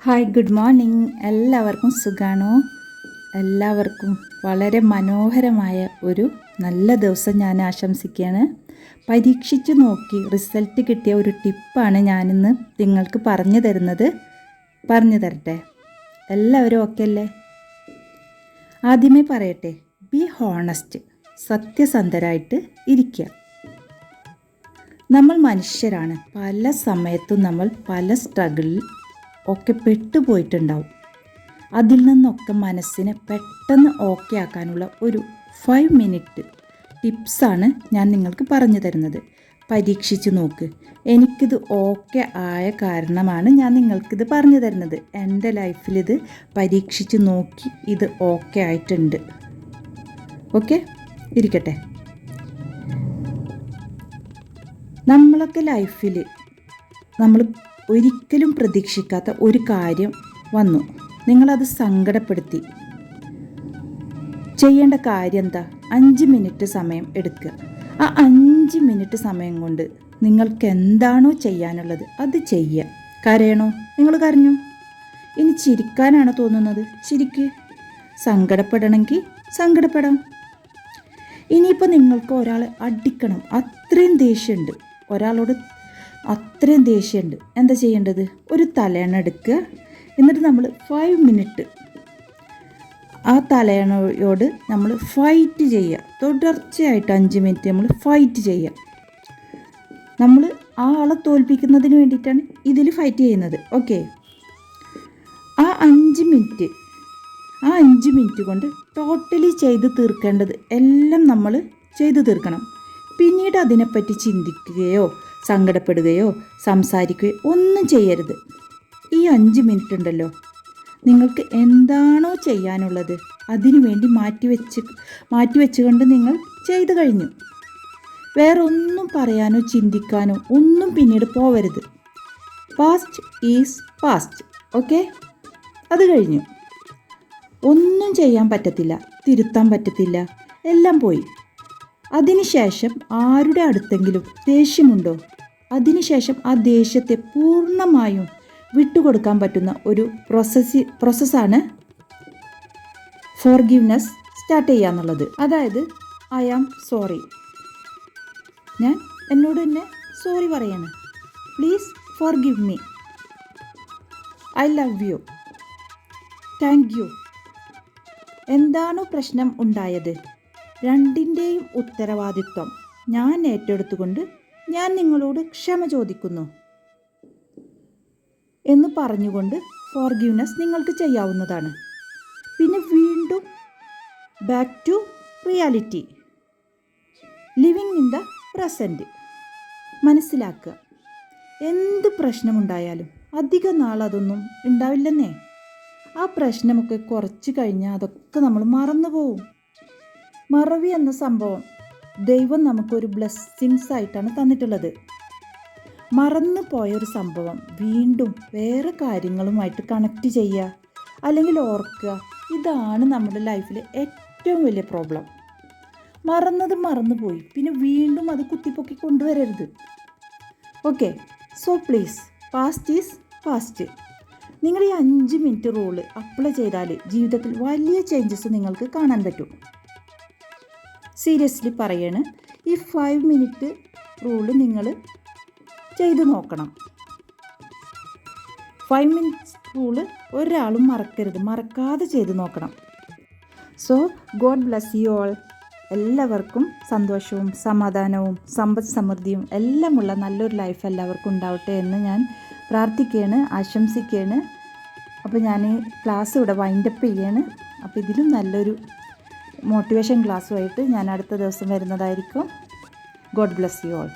Hi good morning എല്ലാവർക്കും സുഖാണോ? എല്ലാവർക്കും വളരെ മനോഹരമായ ഒരു നല്ല ദിവസം ഞാൻ ആശംസിക്കുകയാണ്. പരീക്ഷിച്ചു നോക്കി റിസൾട്ട് കിട്ടിയ ഒരു ടിപ്പാണ് ഞാനിന്ന് നിങ്ങൾക്ക് പറഞ്ഞു തരുന്നത്. പറഞ്ഞു തരട്ടെ. എല്ലാവരും ഓക്കെ അല്ലേ? ആദ്യമേ പറയട്ടെ. ബി ഹോണസ്റ്റ് സത്യസന്ധരായിട്ട് ഇരിക്കുക. നമ്മൾ മനുഷ്യരാണ്. പല സമയത്തും നമ്മൾ പല സ്ട്രഗിളിൽ ഒക്കെ പെട്ടുപോയിട്ടുണ്ടാവും. അതിൽ നിന്നൊക്കെ മനസ്സിനെ പെട്ടെന്ന് ഓക്കെ ആക്കാനുള്ള ഒരു ഫൈവ് മിനിറ്റ് ടിപ്സാണ് ഞാൻ നിങ്ങൾക്ക് പറഞ്ഞു തരുന്നത്. പരീക്ഷിച്ച് നോക്ക്. എനിക്കിത് ഓക്കെ ആയ കാരണമാണ് ഞാൻ നിങ്ങൾക്കിത് പറഞ്ഞു തരുന്നത്. എന്റെ ലൈഫിലിത് പരീക്ഷിച്ച് നോക്കി ഇത് ഓക്കെ ആയിട്ടുണ്ട്. ഓക്കെ ഇരിക്കട്ടെ. നമ്മളൊക്കെ ലൈഫിൽ നമ്മൾ ഒരിക്കലും പ്രതീക്ഷിക്കാത്ത ഒരു കാര്യം വന്നു. നിങ്ങളത് സങ്കടപ്പെടുത്തി. ചെയ്യേണ്ട കാര്യം എന്താ അഞ്ച് മിനിറ്റ് സമയം എടുക്കുക. ആ അഞ്ച് മിനിറ്റ് സമയം കൊണ്ട് നിങ്ങൾക്ക് എന്താണോ ചെയ്യാനുള്ളത് അത് ചെയ്യുക. കരയണോ? നിങ്ങൾ കരഞ്ഞു? ഇനി ചിരിക്കാനാണോ തോന്നുന്നത്. ചിരിക്ക്. സങ്കടപ്പെടണമെങ്കിൽ സങ്കടപ്പെടാം. ഇനിയിപ്പോൾ നിങ്ങൾക്ക് ഒരാളെ അടിക്കണം. അത്രയും ദേഷ്യമുണ്ട്. ഒരാളോട് അത്രയും ദേഷ്യമുണ്ട്. എന്താ ചെയ്യേണ്ടത്? ഒരു തലയണ എടുക്കുക. എന്നിട്ട് നമ്മൾ ഫൈവ് മിനിറ്റ് ആ തലയണയോട് നമ്മൾ ഫൈറ്റ് ചെയ്യുക. തുടർച്ചയായിട്ട് അഞ്ച് മിനിറ്റ് നമ്മൾ ഫൈറ്റ് ചെയ്യുക. നമ്മൾ ആ ആളെ തോൽപ്പിക്കുന്നതിന് വേണ്ടിയിട്ടാണ് ഇതിൽ ഫൈറ്റ് ചെയ്യുന്നത്. ഓക്കെ ആ അഞ്ച് മിനിറ്റ് ആ അഞ്ച് മിനിറ്റ് കൊണ്ട് ടോട്ടലി ചെയ്ത് തീർക്കേണ്ടത് എല്ലാം നമ്മൾ ചെയ്തു തീർക്കണം. പിന്നീട് അതിനെപ്പറ്റി ചിന്തിക്കുകയോ സങ്കടപ്പെടുകയോ സംസാരിക്കുകയോ ഒന്നും ചെയ്യരുത്. ഈ അഞ്ച് മിനിറ്റ് ഉണ്ടല്ലോ നിങ്ങൾക്ക് എന്താണോ ചെയ്യാനുള്ളത് അതിനു വേണ്ടി മാറ്റിവെച്ച് മാറ്റിവെച്ചുകൊണ്ട് നിങ്ങൾ ചെയ്തു കഴിഞ്ഞു. വേറെ ഒന്നും പറയാനോ ചിന്തിക്കാനോ ഒന്നും പിന്നീട് പോവരുത്. പാസ്റ്റ് ഈസ് പാസ്റ്റ് ഓക്കെ അത് കഴിഞ്ഞു. ഒന്നും ചെയ്യാൻ പറ്റത്തില്ല തിരുത്താൻ പറ്റത്തില്ല എല്ലാം പോയി. അതിനുശേഷം ആരുടെ അടുത്തെങ്കിലും ദേഷ്യമുണ്ടോ? അതിനുശേഷം ആ ദേഷ്യത്തെ പൂർണമായും വിട്ടുകൊടുക്കാൻ പറ്റുന്ന ഒരു പ്രോസസ് പ്രോസസ്സാണ് ഫോർഗിവ്നെസ് സ്റ്റാർട്ട് ചെയ്യുക എന്നുള്ളത്. അതായത് ഐ ആം സോറി ഞാൻ എന്നോട് തന്നെ സോറി പറയാണ്. Please forgive me I love you thank you എന്താണോ പ്രശ്നം ഉണ്ടായത്? രണ്ടിന്റെയും ഉത്തരവാദിത്വം ഞാൻ ഏറ്റെടുത്തുകൊണ്ട് ഞാൻ നിങ്ങളോട് ക്ഷമ ചോദിക്കുന്നു എന്ന് പറഞ്ഞുകൊണ്ട് ഫോർഗീവ്നെസ് നിങ്ങൾക്ക് ചെയ്യാവുന്നതാണ്. പിന്നെ വീണ്ടും back to reality living in the present മനസ്സിലാക്കുക. എന്ത് പ്രശ്നമുണ്ടായാലും അധിക നാൾ അതൊന്നും ഉണ്ടാവില്ലെന്നേ. ആ പ്രശ്നമൊക്കെ കുറച്ച് കഴിഞ്ഞാൽ അതൊക്കെ നമ്മൾ മറന്നു പോവും മറവി എന്ന സംഭവം ദൈവം നമുക്കൊരു ബ്ലെസ്സിങ്സ് ആയിട്ടാണ് തന്നിട്ടുള്ളത്. മറന്നു പോയൊരു സംഭവം വീണ്ടും വേറെ കാര്യങ്ങളുമായിട്ട് കണക്റ്റ് ചെയ്യുക അല്ലെങ്കിൽ ഓർക്കുക ഇതാണ് നമ്മുടെ ലൈഫിലെ ഏറ്റവും വലിയ പ്രോബ്ലം. മറന്നത് മറന്നുപോയി പിന്നെ വീണ്ടും അത് കുത്തിപ്പൊക്കി കൊണ്ടുവരരുത്. Okay so please past is past. നിങ്ങൾ ഈ അഞ്ച് മിനിറ്റ് റൂൾ അപ്ലൈ ചെയ്താൽ ജീവിതത്തിൽ വലിയ ചേഞ്ചസ് നിങ്ങൾക്ക് കാണാൻ പറ്റും. സീരിയസ്ലി പറയാണ് ഈ ഫൈവ് മിനിറ്റ് റൂൾ നിങ്ങൾ ചെയ്ത് നോക്കണം. ഫൈവ് മിനിറ്റ്സ് റൂൾ ഒരാളും മറക്കരുത് മറക്കാതെ ചെയ്ത് നോക്കണം. So God bless you all എല്ലാവർക്കും സന്തോഷവും സമാധാനവും സമ്പദ് സമൃദ്ധിയും എല്ലാമുള്ള നല്ലൊരു ലൈഫ് എല്ലാവർക്കും ഉണ്ടാവട്ടെ എന്ന് ഞാൻ പ്രാർത്ഥിക്കുകയാണ് ആശംസിക്കുകയാണ്. അപ്പോൾ ഞാൻ ക്ലാസ് ഇവിടെ വൈൻഡപ്പ് ചെയ്യാണ്. അപ്പോൾ ഇതിലും നല്ലൊരു മോട്ടിവേഷൻ ക്ലാസ്സുമായിട്ട് ഞാൻ അടുത്ത ദിവസം വരുന്നതായിരിക്കും. God bless you all